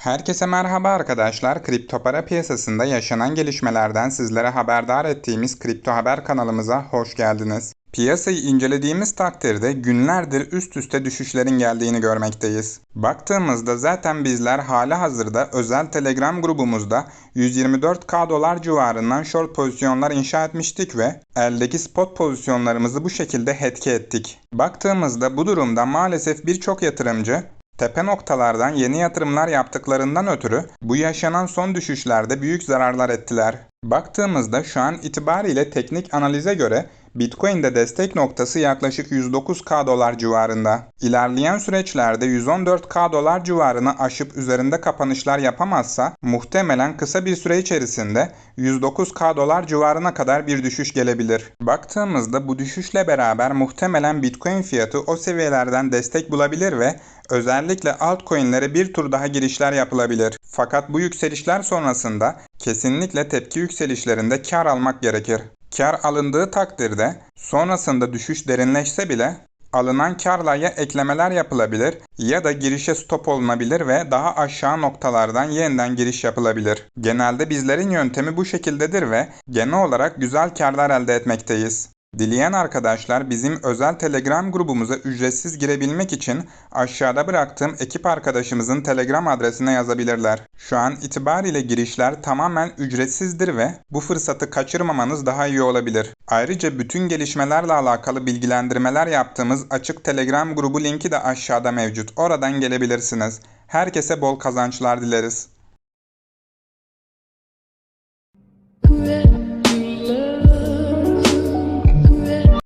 Herkese merhaba arkadaşlar. Kripto para piyasasında yaşanan gelişmelerden sizlere haberdar ettiğimiz Kripto Haber kanalımıza hoş geldiniz. Piyasayı incelediğimiz takdirde günlerdir üst üste düşüşlerin geldiğini görmekteyiz. Baktığımızda zaten bizler hali hazırda özel Telegram grubumuzda 124k dolar civarından short pozisyonlar inşa etmiştik ve eldeki spot pozisyonlarımızı bu şekilde hetke ettik. Baktığımızda bu durumda maalesef birçok yatırımcı Tepe noktalardan yeni yatırımlar yaptıklarından ötürü bu yaşanan son düşüşlerde büyük zararlar ettiler. Baktığımızda şu an itibariyle teknik analize göre Bitcoin'de destek noktası yaklaşık 109k dolar civarında. İlerleyen süreçlerde 114k dolar civarını aşıp üzerinde kapanışlar yapamazsa muhtemelen kısa bir süre içerisinde 109k dolar civarına kadar bir düşüş gelebilir. Baktığımızda bu düşüşle beraber muhtemelen Bitcoin fiyatı o seviyelerden destek bulabilir ve özellikle altcoin'lere bir tur daha girişler yapılabilir. Fakat bu yükselişler sonrasında kesinlikle tepki yükselişlerinde kar almak gerekir. Kar alındığı takdirde sonrasında düşüş derinleşse bile alınan karla ya eklemeler yapılabilir ya da girişe stop olunabilir ve daha aşağı noktalardan yeniden giriş yapılabilir. Genelde bizlerin yöntemi bu şekildedir ve genel olarak güzel karlar elde etmekteyiz. Dileyen arkadaşlar bizim özel Telegram grubumuza ücretsiz girebilmek için aşağıda bıraktığım ekip arkadaşımızın Telegram adresine yazabilirler. Şu an itibariyle girişler tamamen ücretsizdir ve bu fırsatı kaçırmamanız daha iyi olabilir. Ayrıca bütün gelişmelerle alakalı bilgilendirmeler yaptığımız açık Telegram grubu linki de aşağıda mevcut. Oradan gelebilirsiniz. Herkese bol kazançlar dileriz.